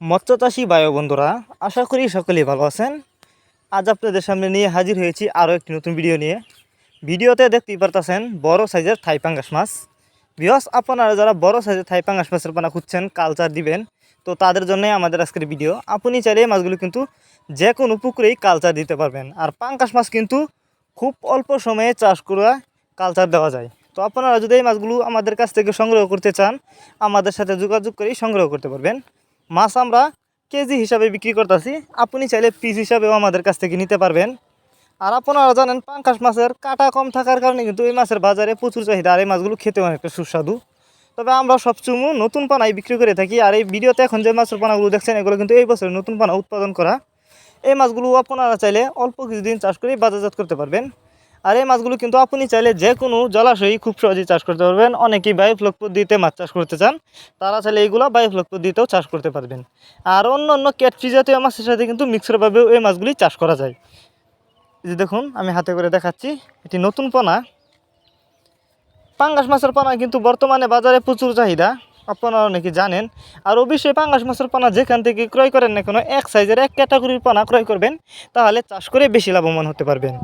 মৎস্যচাষী বায়ু বন্ধুরা, আশা করি সকলেই ভালো আছেন। আজ আপনাদের সামনে নিয়ে হাজির হয়েছি আরও একটি নতুন ভিডিও নিয়ে। ভিডিওতে দেখতেই পারতেছেন বড় সাইজের থাই পাঙ্গাস মাছ। বিহস আপনারা যারা বড় সাইজের থাই পাঙ্গাস মাছের পানা খুঁজছেন কালচার দিবেন, তো তাদের জন্যই আমাদের আজকের ভিডিও। আপনি চাইলে মাছগুলো কিন্তু যে কোনো পুকুরেই কালচার দিতে পারবেন। আর পাঙ্গাস মাছ কিন্তু খুব অল্প সময়ে চাষ করে কালচার দেওয়া যায়। তো আপনারা যদি এই মাছগুলো আমাদের কাছ থেকে সংগ্রহ করতে চান, আমাদের সাথে যোগাযোগ করেই সংগ্রহ করতে পারবেন। মাছ আমরা কেজি হিসাবে বিক্রি করতেছি। আপনি চাইলে পিস হিসাবেও আমাদের কাছ থেকে নিতে পারবেন। আর আপনারা জানেন, পাঙ্কাশ মাছের কাটা কম থাকার কারণে কিন্তু এই মাছের বাজারে প্রচুর চাহিদা আর এই মাছগুলো খেতে অনেকটা সুস্বাদু। তবে আমরা সবসময় নতুন পানাই বিক্রি করে থাকি আর এই ভিডিওতে এখন যে মাছের পানাগুলো দেখছেন, এগুলো কিন্তু এই বছর নতুন পানা উৎপাদন করা। এই মাছগুলো আপনারা চাইলে অল্প কিছুদিন চাষ করেই বাজারজাত করতে পারবেন। আর এই মাছগুলো কিন্তু আপনি চাইলে যে কোনো জলাশয়ে খুব সহজেই চাষ করতে পারবেন। অনেকেই বায়োফ্লক পদ্ধতিতে মাছ চাষ করতে চান। তারা চাইলে এইগুলো বায়োফ্লক পদ্ধতিতেও চাষ করতে পারবেন। আর অন্য অন্য ক্যাটফি জাতীয় মাছের সাথে কিন্তু মিক্সরভাবেও এই মাছগুলি চাষ করা যায়। যে দেখুন, আমি হাতে করে দেখাচ্ছি। এটি নতুন পোনা। পাঙ্গাস মাছের পোনা কিন্তু বর্তমানে বাজারে প্রচুর চাহিদা। আপনারা অনেকে জানেন। আর অবশ্যই পাঙ্গাস মাছের পোনা যেখান থেকে ক্রয় করেন না কেন, এক সাইজের এক ক্যাটাগরির পোনা ক্রয় করবেন। তাহলে চাষ করে বেশি লাভবান হতে পারবেন।